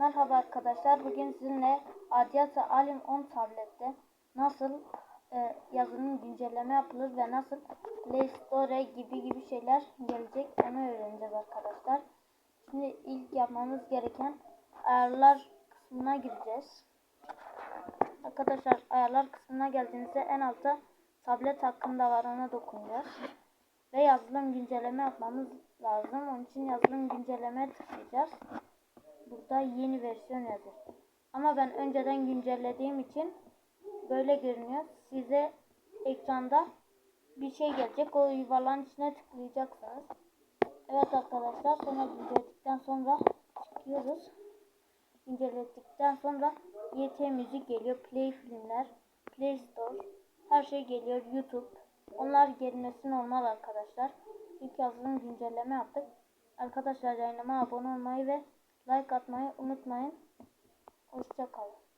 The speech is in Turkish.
Merhaba arkadaşlar. Bugün sizinle Adiata Alim 10 tablette nasıl e, yazılım güncelleme yapılır ve nasıl Play Store gibi gibi şeyler gelecek onu öğreneceğiz arkadaşlar. Şimdi ilk yapmamız gereken ayarlar kısmına gireceğiz. Arkadaşlar ayarlar kısmına geldiğinizde en altta tablet hakkında var ona dokunacağız. Ve yazılım güncelleme yapmamız lazım. Onun için yazılım güncelleme tıklayacağız burada yeni versiyon yazıyor. Ama ben önceden güncellediğim için böyle görünüyor. Size ekranda bir şey gelecek. O yuvarlağın içine tıklayacaksınız. Evet arkadaşlar sonra güncelledikten sonra çıkıyoruz. Güncelledikten sonra YT müzik geliyor. Play filmler, Play Store her şey geliyor. YouTube. Onlar gelmesi normal arkadaşlar. İlk yazılım güncelleme yaptık. Arkadaşlar yayınıma abone olmayı ve Like atmayı unutmayın. Hoşçakalın.